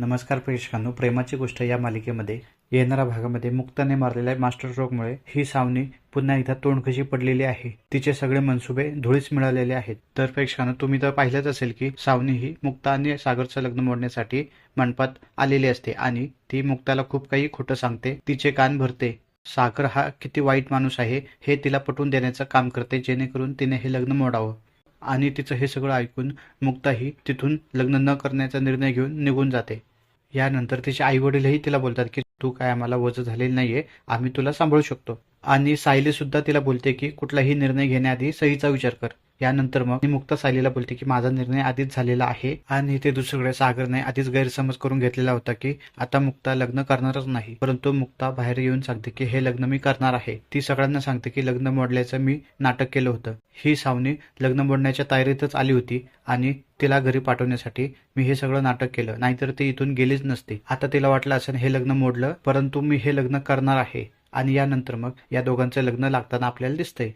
नमस्कार प्रेक्षकांनो प्रेमाची गोष्ट या मालिकेमध्ये येणाऱ्या भागामध्ये मुक्ताने मारलेल्या मास्टर स्ट्रोकमुळे ही सावनी पुन्हा एकदा तोंडखशी पडलेली आहे. तिचे सगळे मनसुबे धुळीस मिळालेले आहेत. तर प्रेक्षकांनो तुम्ही तर पाहिलंच असेल की सावनी ही मुक्ता आणि सागरचं लग्न मोडण्यासाठी मंडपात आलेली असते आणि ती मुक्ताला खूप काही खोटं सांगते तिचे कान भरते. सागर हा किती वाईट माणूस आहे हे तिला पटवून देण्याचं काम करते जेणेकरून तिने हे लग्न मोडावं. आणि तिचं हे सगळं ऐकून मुक्ताही तिथून लग्न न करण्याचा निर्णय घेऊन निघून जाते. यानंतर तिचे आई वडीलही तिला बोलतात की तू काय आम्हाला वज झालेली नाहीये आम्ही तुला सांभाळू शकतो. आणि सायली सुद्धा तिला बोलते की कुठलाही निर्णय घेण्याआधी सहीचा विचार कर. यानंतर मग मुक्ता सायलीला बोलते की माझा निर्णय आधीच झालेला आहे आणि ते दुसरीकडे सागरने आधीच गैरसमज करून घेतलेला होता की आता मुक्ता लग्न करणारच नाही. परंतु मुक्ता बाहेर येऊन सांगते की हे लग्न मी करणार आहे. ती सगळ्यांना सांगते की लग्न मोडल्याचं मी नाटक केलं होतं. ही सावनी लग्न मोडण्याच्या तयारीतच आली होती आणि तिला घरी पाठवण्यासाठी मी हे सगळं नाटक केलं. नाहीतर ती इथून गेलीच नसते. आता तिला वाटलं असेल हे लग्न मोडलं परंतु मी हे लग्न करणार आहे. आणि यानंतर मग या दोघांचं लग्न लागताना आपल्याला दिसतंय.